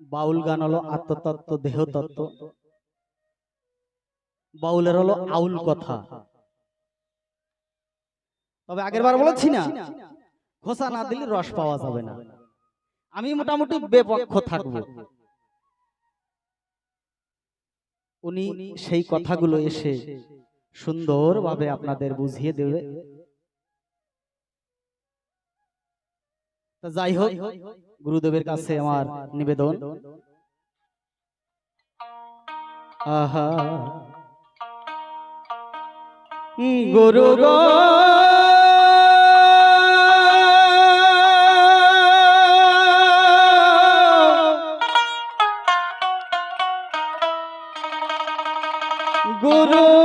বাউল গান হলো আত্মতত্ত্ব দেহতত্ত্ব। বাউলের হলো আউল কথা। তবে আগের বার বলেছি না খোসা না দিলে রস পাওয়া যাবে না। আমি মোটামুটি বেপক্ষ থাকব। উনি সেই কথাগুলো এসে সুন্দরভাবে আপনাদের বুঝিয়ে দেবে। যাই হোক। গুরুদেবের কাছে আমার নিবেদন। আহা। গুরু গুরু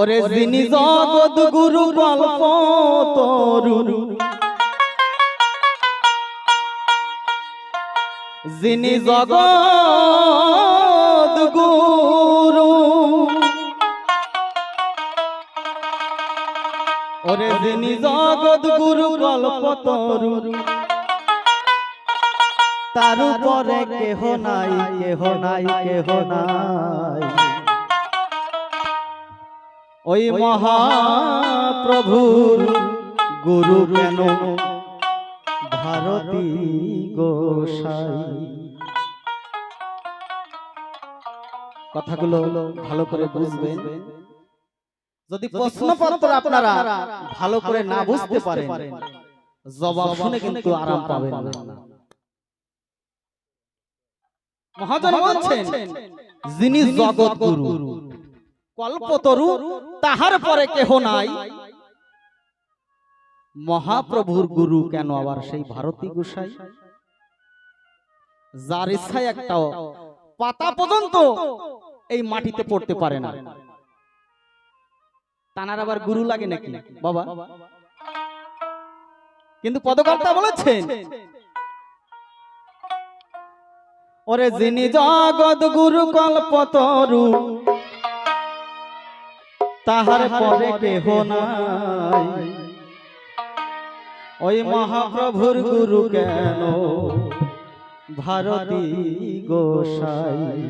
ওরে যিনি জগৎ গুরু গল্প তরু যিনি জগৎ গুরু। ওরে যিনি জগৎ গুরু গল্প তরু তার উপরে কেহ নাই কেহ নাই কেহ নাই। ওই মহাপ্রভুর গুরু কেন? ভারতী গোসাই। কথাগুলো ভালো করে বুঝবেন। যদি প্রশ্নপত্র আপনারা ভালো করে না বুঝতে পারেন জবাব শুনে কিন্তু আরাম পাবেন না। মহাজন বলছেন যিনি জগৎ গুরু। কল্পতরু, তাহার পরে কেহ নাই। মহাপ্রভুর গুরু কেন আবার সেই ভারতী গোসাই? যার ইচ্ছায় একটা পাতা পর্যন্ত এই মাটিতে পড়তে পারে না। তানার আবার গুরু লাগে নাকি? বাবা। কিন্তু পদকর্তা বলেছেন, ওরে যিনি জগৎ গুরু কল্পতরু তাহার পরে কেহ নাই। ওই মহাপ্রভুর গুরু কেন ভারতী গোসাই।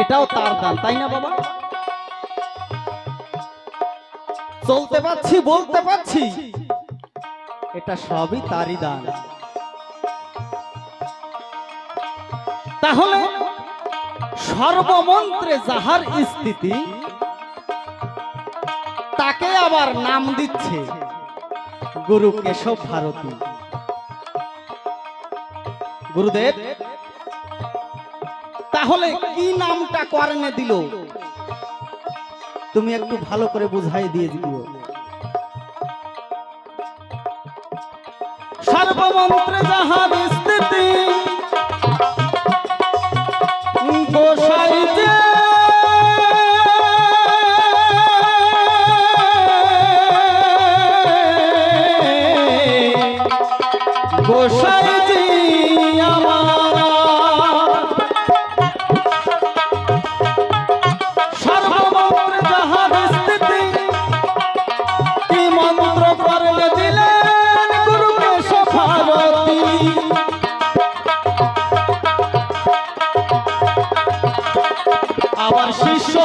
এটাও তার দান তাই না বাবা? চলতে পারছি, বলতে পারছি। এটা সবই তারই দান তাহলে সর্বমন্ত্রে যাহার স্থিতি, তাকে আবার নাম দিচ্ছে গুরু কেশব ভারতী। গুরুদেব তাহলে কি নামটা কর্ণে দিল? তুমি একটু ভালো করে বুঝাই দিয়ে দিও। সর্বমন্ত্রে যাহার স্থিতি গোসাই যে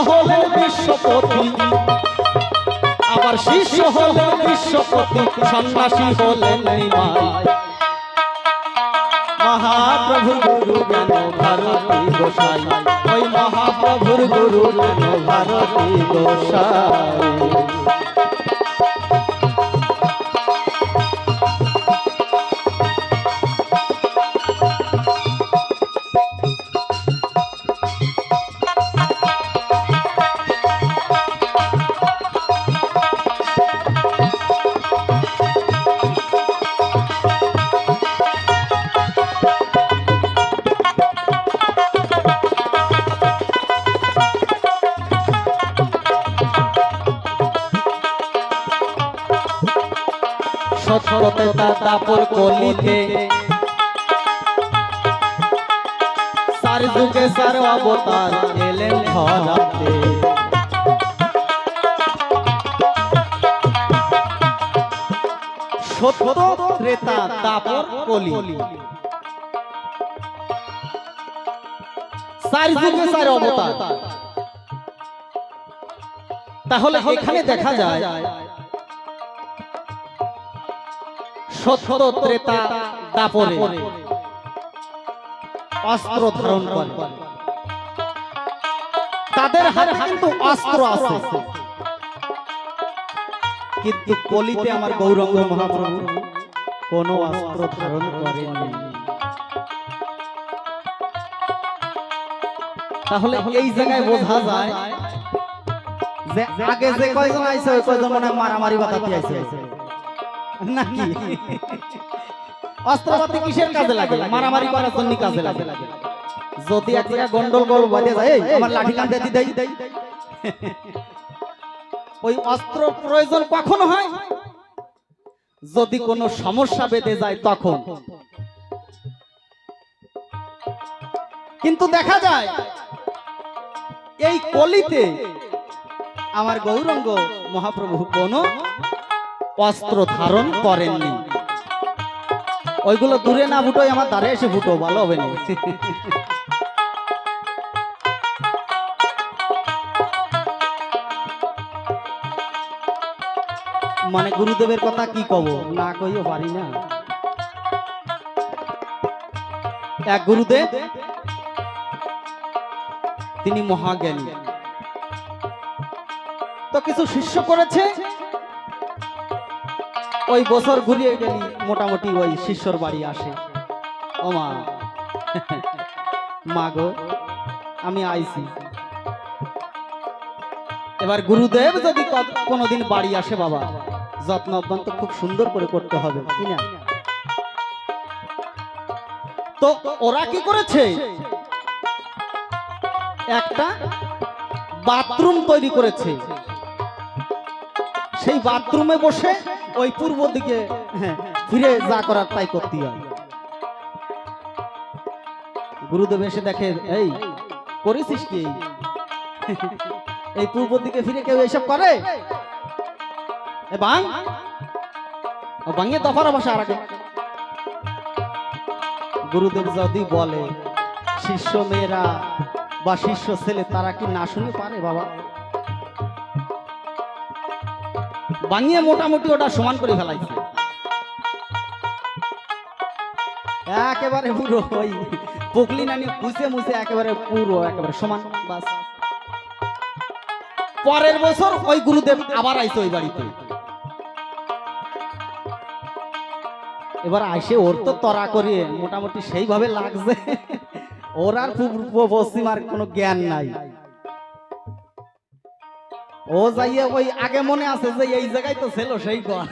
হলেন বিশ্বপতি। আবার শিষ্য হলেন বিশ্বপতি, সন্ন্যাসী হলেন মহাপ্রভু গুরু জ্ঞান ভারতী গোসাই? ওই মহাপ্রভুর গুরু জ্ঞান ভারতী গোসাই? সত্য ত্রেতা তাপর কলি। সার যুগে সার অবতার। তাহলে এখানে দেখা যায় সত্য ত্রেতা দাপরে। অস্ত্র ধারণ করে। তাদের হাতে কিন্তু অস্ত্র আছে। কিন্তু কলিতে আমার গৌরঙ্গ মহাপ্রভু কোন অস্ত্র ধারণ করেননি। তাহলে এই জায়গায় বোঝা যায় যে আগে যে কয়জন আইছে ওই কয়জন মনে মারামারি বাতাতে আইছে। নাকি? অস্ত্রপাতি কিসের কাজে লাগে? মারামারি করার জন্য কাজে লাগে। যদি এক জায়গায় গন্ডল গোল বাজে যায় এই, আমার লাঠি কান্দে দি দেই ওই অস্ত্র প্রয়োজন কখন হয়? যদি কোনো সমস্যা বেঁধে যায় তখন। কিন্তু দেখা যায় এই কলিতে আমার গৌরঙ্গ মহাপ্রভু কোনো অস্ত্র ধারণ করেননি। ওইগুলো দূরে না ফুটোই আমার দ্বারে এসে ফুটো ভালো হবে না। মানে গুরুদেবের কথা কি কব? না কইও পারি না। এক গুরুদেব তিনি মহাজ্ঞানী। তো কিছু শিষ্য করেছে ওই বছর ঘুরিয়ে গেলি মোটামুটি ওই শিষ্যর বাড়ি আসে। ও মা মা গো আমি আইছি। এবার গুরুদেব যদি কোনোদিন বাড়ি আসে বাবা যত্ন অত্যন্ত খুব সুন্দর করে করতে হবে কি না? তো ওরা কি করেছে? একটা বাথরুম তৈরি করেছে। সেই বাথরুমে বসে ওই পূর্ব দিকে হ্যাঁ, ফিরে যা করার তাই করতে হয়। গুরুদেব এসে দেখে এই করেছিস কি? এই পূর্ব দিকে ফিরে কেউ এসব করে? এ বাং। দফার বসে আর গুরুদেব যদি বলে, শিষ্য মেয়েরা বা শিষ্য ছেলে, তারা কি না শুনে পারে বাবা? বাঙিয়ে মোটামুটি ওটা সমান করে ফেলাইছে। একেবারে পুরো ওই পুকলি নানি মুছে মুছে একেবারে পুরো, একেবারে সমান পরের বছর ওই গুরুদেব আবার আইছে ওই বাড়িতে। এবার আইসে ওর তো তরা করে, মোটামুটি সেইভাবে লাগছে। ওর আর পূর্ব পশ্চিম আর কোনো জ্ঞান নাই। ও যাইয়ে ওই আগে মনে আছে যে এই জায়গায় তো ছিল সেই ঘর।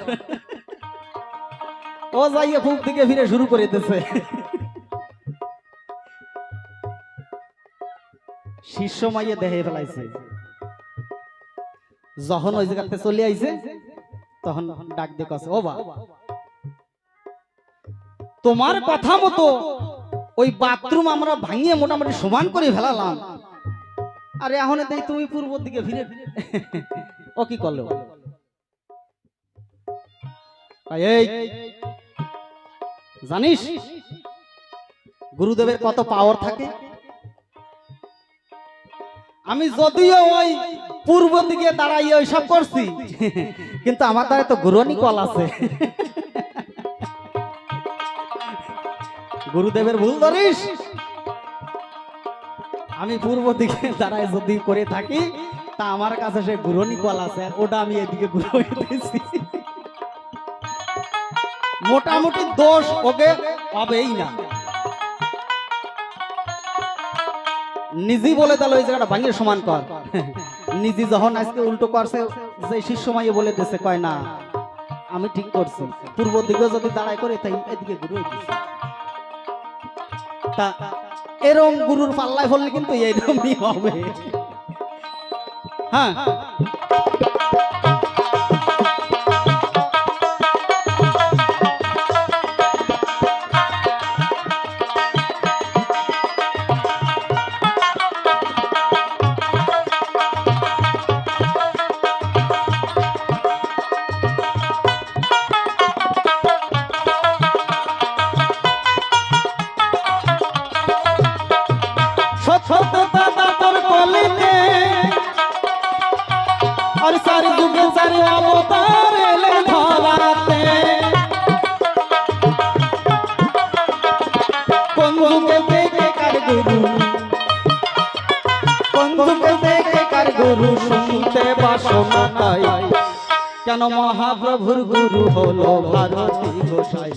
ও যাইয়ে পূব দিকে ফিরে শুরু করে দিতেছে শিষ্য মাইয়ে দেহে ফেলাইছে। যখন ওই জায়গাতে চলে আইছে, তখন ডাক দিয়ে কাছে ও বা তোমার কথা মতো ওই বাথরুম আমরা ভাঙিয়ে মোটামুটি সমান করে ফেলালাম। আরে এখন তুমি পূর্ব দিকে ফিরে। ও কি করল? জানিস, গুরুদেবের কত পাওয়ার থাকে? আমি যদিও ওই পূর্ব দিকে দাঁড়াইয়ে ওইসব করছি, কিন্তু আমার দ্বারা তো গুরনি কল আছে। গুরুদেবের ভুল ধরিস? আমি পূর্ব দিকে দাঁড়ায় যদি করে থাকি, তা আমার কাছে সে গুরনি কল আছে ওটা আমি এদিকে ঘুরে দিয়েছি মোটামুটি দোষ ওকে হবেই না। নিজেই বলে তাহলে ওই জায়গাটা ভাঙিয়ে সমান কর। নিজে যখন আজকে উল্টো করছে, যে শিষ্যমাই বলে দিছে কয় না, আমি ঠিক করছি। পূর্ব দিকে যদি দাঁড়ায় করে, তাই এদিকে ঘুরে দিছি এরম গুরুর পাল্লায় ফললে কিন্তু এরমই হবে। হ্যাঁ। গুরু? শুনতে বাসনা তাই কেন মহাপ্রভুর গুরু হলো ভারতী গোসাই?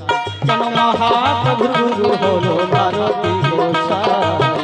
কেন মহাপ্রভুর গুরু হলো ভারতী গোসাই?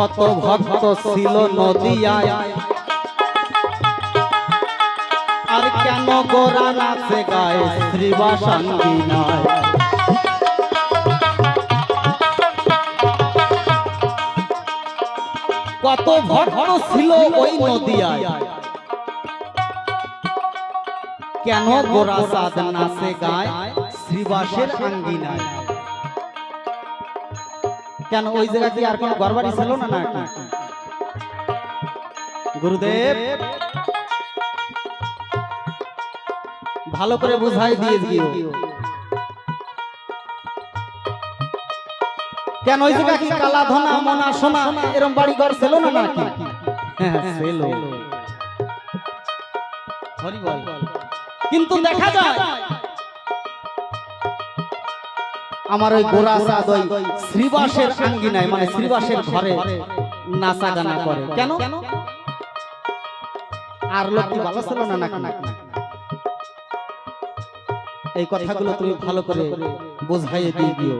কত ভক্ত ছিল নদিয়ায় আর কেন গোরা নাচে গায়ে শ্রীবাসাঙ্গিনায় কত ভক্ত ছিল ওই নদিয়ায়। কেন গোরা সাদ নাচে গায়? শ্রীবাসের আঙ্গিনায়। কেন ওই জায়গা কি আর কোনো ঘরবাড়ি ছিল না নাকি? গুরুদেব ভালো করে বুঝাই দিয়ে দিও। কেন ওই জায়গা কি কালা ধনা মনা সোনা এরম বাড়ি ঘর ছিল না নাকি? হ্যাঁ ছিল। কিন্তু দেখা যায় আমার ওই গোরা সাদ ওই শ্রীবাসের আঙ্গিনায় মানে শ্রীবাসের ঘরে নাচা গানা করে। কেন? আর লোকটি ভালো ছিল না নাকি? এই কথাগুলো তুমি ভালো করে বোঝাইয়ে দিয়ে দিও।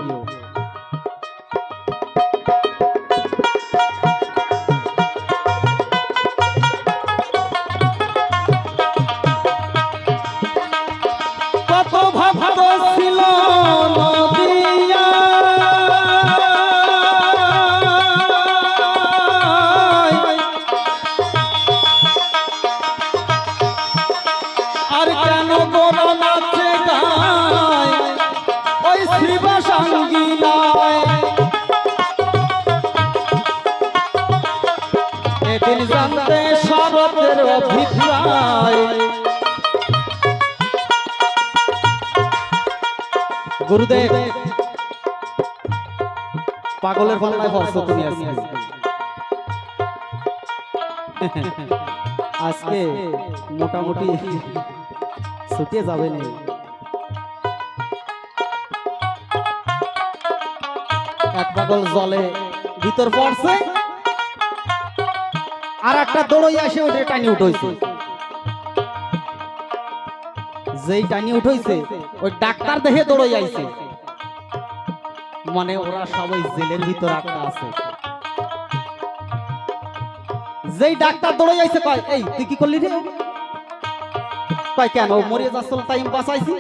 পাগলের পাল্লায় তুমি আজকে। আজকে মোটামুটি ছুটিয়ে যাবে না। এক পাগল জলে ভিতর পড়ছে, আর একটা দৌড়ই আসে ওটা টানি উঠেছে। যেই টানি উঠেছে, ওই ডাক্তার দেখে দৌড়ই আইছে মানে ওরা সবাই জেলের ভিতর আটকা আছে। যেই ডাক্তার দৌড়ে যাইছে, কয়, এই, তুই কি করলি রে? কয়, কেন, মরে যাচ্ছিল তাই আমি বাঁচাইছি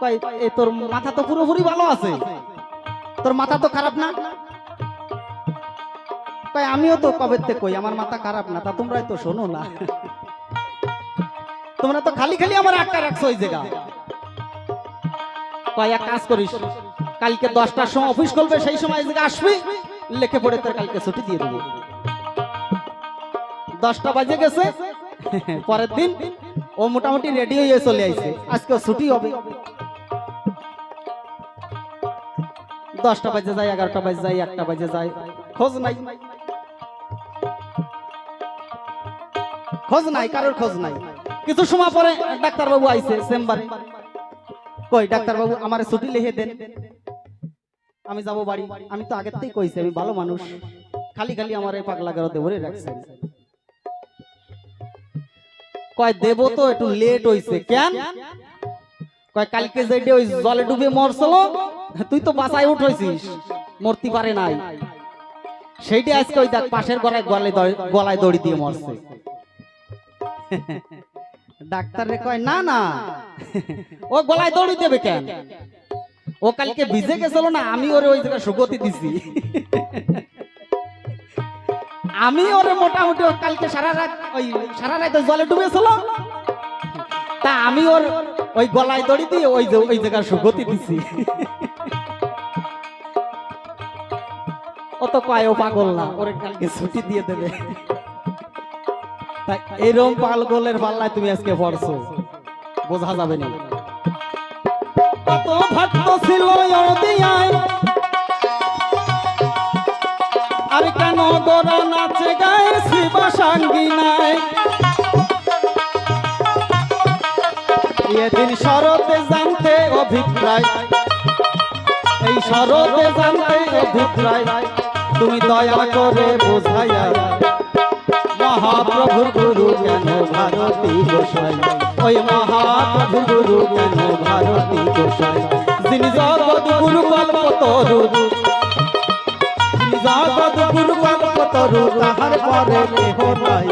কয়, এ, তোর মাথা তো পুরোপুরি ভালো আছে। তোর মাথা তো খারাপ না? কয়, আমিও তো কবে থেকে কই, আমার মাথা খারাপ না, তা তোমরাই তো শোনো না। তোমরা তো খালি খালি আমার আটকা রাখছো ওই জায়গা। কয়, এক কাজ করিস। কালকে দশটার সময় অফিস করবে, সেই সময় এই জায়গায় আসবি, লেখে পড়ে তোর কালকে ছুটি দিয়ে দেবো। দশটা বাজে গেছে, পরের দিন ও মোটামুটি রেডি হয়ে চলে আইছে। আজকে ছুটি হবে। দশটা বাজে যায়, এগারোটা বাজে যায়, একটা বাজে যায়। খোঁজ নাই। খোঁজ নাই, কারোর খোঁজ নাই। কিছু সময় পরে ডাক্তার বাবু আইছে চেম্বারে কই ডাক্তার বাবু আমার ছুটি লিখে দেন। আমি যাব বাড়ি। আমি তো আগের থেকেই কইছি, আমি ভালো মানুষ। খালি খালি আমার এই পাগলা গারো দেবরে রাখছে কয়, দেব তো, একটু লেট হইছে। কেন? কয়, কালকে যেটা ওই জলে ডুবে মরছিল, তুই তো বাসায় উঠেছিস, মরতে পারে নাই। সেইটা আজকে ওই দেখ, পাশের গলায় গলায় গলায় দড়ি দিয়ে মরছে। ডাক্তার কয়, না না। ও গলায় দড়ি দেবে কেন? ও কালকে ভিজে গেছিল না, আমি ওরে ওই জায়গায় সুগতি দিছি। আমি ওরে মোটামুটি কালকে সারা রাত ওই সারা রাত জলে ডুবেছিল। তা আমি ওর ওই গলায় দড়ি দিয়ে ওই যে ওই জায়গায় সুগতি দিছি। ও তো কয়, ও পাগল না, ওরে কালকে ছুটি দিয়ে দেবে। তাই এইরকম পাগলের পাল্লায় তুমি আজকে পড়ছো। বোঝা যাবে না? কত ভক্ত ছিল আর কেন গোরা নাচে গায়ে শিবা সাঙ্গিনায় এদিন শরতে জানতে অভিপ্রায়। এই শরতে জানতে অভিপ্রায়। তুমি দয়া করে বোঝাইয়া মহাপ্রভুর গুরু কেন ভারতী গোসাই। ওই মহাপ্রভু গুরু কেন ভারতী গোসাই। যিনি জগৎ গুরু কল্পতরু যিনি জগৎ গুরু কল্পতরু তাহার পরে কেহ নাই।